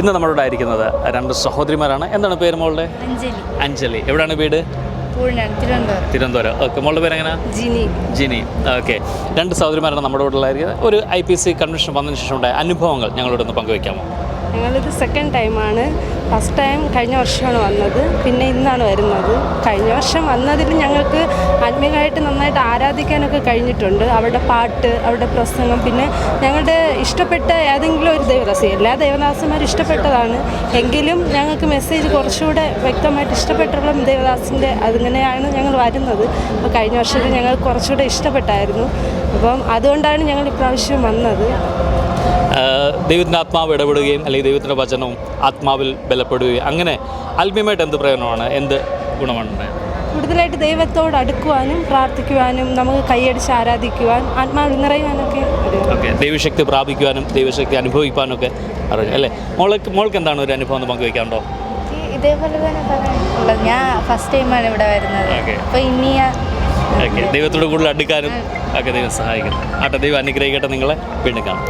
ഇന്ന് നമ്മളോട് ആയിരിക്കുന്നത് രണ്ട് സഹോദരിമാരാണ്. എന്താണ് പേര് മോളുടെ? അഞ്ജലി. അഞ്ജലി. എവിടെയാണ് വീട്? തിരുവനന്തപുരം. ഓക്കെ മോളുടെ പേര് എങ്ങനെ ജിനി. ജിനി. ഓക്കെ. രണ്ട് സഹോദരിമാരാണ് നമ്മുടെ കൂടെ ഒരു ഐ പി സി കൺവെൻഷൻ വന്നതിന് ശേഷം ഉണ്ടായ അനുഭവങ്ങൾ ഞങ്ങളോട് ഒന്ന് പങ്കുവയ്ക്കാമോ ഞങ്ങളിത് സെക്കൻഡ് ടൈമാണ് ഫസ്റ്റ് ടൈം കഴിഞ്ഞ വർഷമാണ് വന്നത്. പിന്നെ ഇന്നാണ് വരുന്നത്. കഴിഞ്ഞ വർഷം വന്നതിൽ ഞങ്ങൾക്ക് ആത്മീയമായിട്ട് നന്നായിട്ട് ആരാധിക്കാനൊക്കെ കഴിഞ്ഞിട്ടുണ്ട്. അവരുടെ പാട്ട് അവരുടെ പ്രസംഗം പിന്നെ ഞങ്ങളുടെ ഇഷ്ടപ്പെട്ട ഏതെങ്കിലും ഒരു ദൈവദാസി എല്ലാ ദൈവദാസന്മാരും ഇഷ്ടപ്പെട്ടതാണ്. എങ്കിലും ഞങ്ങൾക്ക് മെസ്സേജ് കുറച്ചുകൂടെ വ്യക്തമായിട്ട് ഇഷ്ടപ്പെട്ടുള്ള ദേവദാസിന്റെ അതിങ്ങനെയാണ് ഞങ്ങൾ വരുന്നത്. അപ്പോൾ കഴിഞ്ഞ വർഷത്തിൽ ഞങ്ങൾ കുറച്ചുകൂടെ ഇഷ്ടപ്പെട്ടായിരുന്നു. അപ്പം അതുകൊണ്ടാണ് ഞങ്ങൾ ഇപ്രാവശ്യം വന്നത്. ദൈവത്തിന്റെ ആത്മാവ് ഇടപെടുകയും അല്ലെങ്കിൽ ദൈവത്തിന്റെ വചനവും ആത്മാവിൽ ബലപ്പെടുകയും അങ്ങനെ ആത്മീയമായിട്ട് എന്ത് പ്രയോജനമാണ്? എന്ത് ഗുണമാണ് ഉണ്ടായത്? കൂടുതലായിട്ട് ദൈവത്തോട് അടുക്കുവാനും പ്രാർത്ഥിക്കുവാനും നമുക്ക് കൈയടിച്ച് ആരാധിക്കുവാൻ ആത്മാവിൽ നിറയുവാനൊക്കെ ഓക്കെ. ദൈവശക്തി പ്രാപിക്കുവാനും ദൈവശക്തി അനുഭവിക്കാനും ഒക്കെ അറിയാം അല്ലേ? മോൾക്ക് മോൾക്ക് എന്താണ് ഒരു അനുഭവം ഒന്ന് പങ്കുവയ്ക്കാണ്ടോ ഇതേപോലെ തന്നെ പറയാനുള്ളത് ഞാൻ ഫസ്റ്റ് ടൈമാണ് ഇവിടെ വരുന്നത്. Okay. അപ്പോൾ ഇനി ഓക്കെ. ദൈവത്തോട് കൂടുതൽ അടുക്കാനും ഒക്കെ ദൈവം സഹായിക്കണം ആട്ടെ ദൈവം അനുഗ്രഹിക്കട്ടെ നിങ്ങളെ. വീണ്ടും കാണാം.